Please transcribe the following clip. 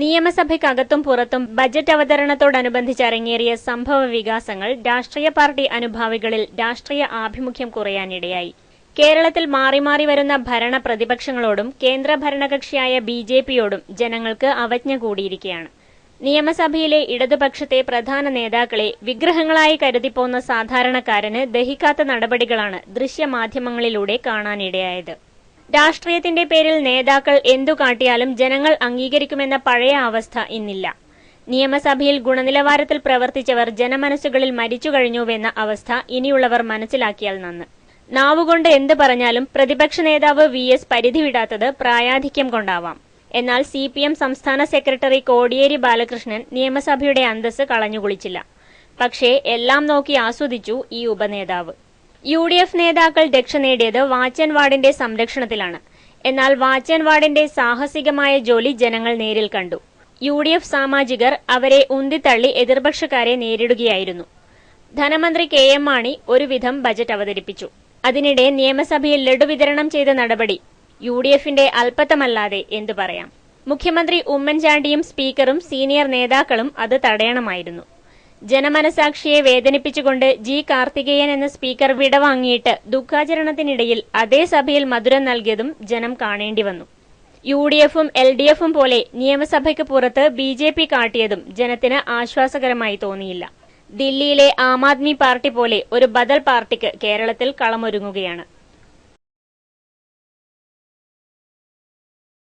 നിയമസഭയ്ക്കകത്തും പുറത്തും ബജറ്റ് അവതരണത്തോടനുബന്ധിച്ച് അരങ്ങേറിയ സംഭവ വികാസങ്ങൾ രാഷ്ട്രീയ പാർട്ടി അനുഭാവികളിൽ രാഷ്ട്രീയ ആഭിമുഖ്യം കുറയാനിടയായി. കേരളത്തിൽ മാറി മാറി വരുന്ന ഭരണ പ്രതിപക്ഷങ്ങളോടും കേന്ദ്ര ഭരണകക്ഷിയായ ബി ജെ പിയോടും ജനങ്ങൾക്ക് അവജ്ഞ കൂടിയിരിക്കുകയാണ്. നിയമസഭയിലെ ഇടതുപക്ഷത്തെ പ്രധാന നേതാക്കളെ വിഗ്രഹങ്ങളായി കരുതിപ്പോന്ന സാധാരണക്കാരന് ദഹിക്കാത്ത നടപടികളാണ് ദൃശ്യമാധ്യമങ്ങളിലൂടെ കാണാനിടയായത്. രാഷ്ട്രീയത്തിന്റെ പേരിൽ നേതാക്കൾ എന്തു കാട്ടിയാലും ജനങ്ങൾ അംഗീകരിക്കുമെന്ന പഴയ അവസ്ഥ ഇന്നില്ല. നിയമസഭയിൽ ഗുണനിലവാരത്തിൽ പ്രവർത്തിച്ചവർ ജനമനസ്സുകളിൽ മരിച്ചു കഴിഞ്ഞുവെന്ന അവസ്ഥ ഇനിയുള്ളവർ മനസ്സിലാക്കിയാൽ നന്ന്. നാവുകൊണ്ട് എന്ത് പറഞ്ഞാലും പ്രതിപക്ഷ നേതാവ് വി എസ് പരിധിവിടാത്തത് പ്രായാധിക്യം കൊണ്ടാവാം. എന്നാൽ സി പി എം സംസ്ഥാന സെക്രട്ടറി കോടിയേരി ബാലകൃഷ്ണൻ നിയമസഭയുടെ അന്തസ് കളഞ്ഞുകുളിച്ചില്ല. പക്ഷേ എല്ലാം നോക്കി ആസ്വദിച്ചു ഈ ഉപനേതാവ്. യു ഡി എഫ് നേതാക്കൾ രക്ഷ നേടിയത് വാച്ചൻ വാർഡിന്റെ സംരക്ഷണത്തിലാണ്. എന്നാൽ വാച്ചൻ വാർഡിന്റെ സാഹസികമായ ജോലി ജനങ്ങൾ നേരിൽ കണ്ടു. യു ഡി എഫ് സാമാജികർ അവരെ ഉന്തിത്തള്ളി എതിർപക്ഷക്കാരെ നേരിടുകയായിരുന്നു. ധനമന്ത്രി കെ എം മാണി ഒരുവിധം ബജറ്റ് അവതരിപ്പിച്ചു. അതിനിടെ നിയമസഭയിൽ ലഡു വിതരണം ചെയ്ത നടപടി യു ഡി എഫിന്റെ അല്പത്തമല്ലാതെ എന്തു പറയാം. മുഖ്യമന്ത്രി ഉമ്മൻചാണ്ടിയും സ്പീക്കറും സീനിയർ നേതാക്കളും അത് തടയണമായിരുന്നു. ജനമനസാക്ഷിയെ വേദനിപ്പിച്ചുകൊണ്ട് ജി കാർത്തികേയൻ എന്ന സ്പീക്കർ വിടവാങ്ങിയിട്ട് ദുഃഖാചരണത്തിനിടയിൽ അതേ സഭയിൽ മധുരം നൽകിയതും ജനം കാണേണ്ടി വന്നു. യു ഡി എഫും എൽ ഡി എഫും പോലെ നിയമസഭയ്ക്ക് പുറത്ത് ബി ജെ പി കാട്ടിയതും ജനത്തിന് ആശ്വാസകരമായി തോന്നിയില്ല. ദില്ലിയിലെ ആം ആദ്മി പാർട്ടി പോലെ ഒരു ബദൽ പാർട്ടിക്ക് കേരളത്തിൽ കളമൊരുങ്ങുകയാണ്.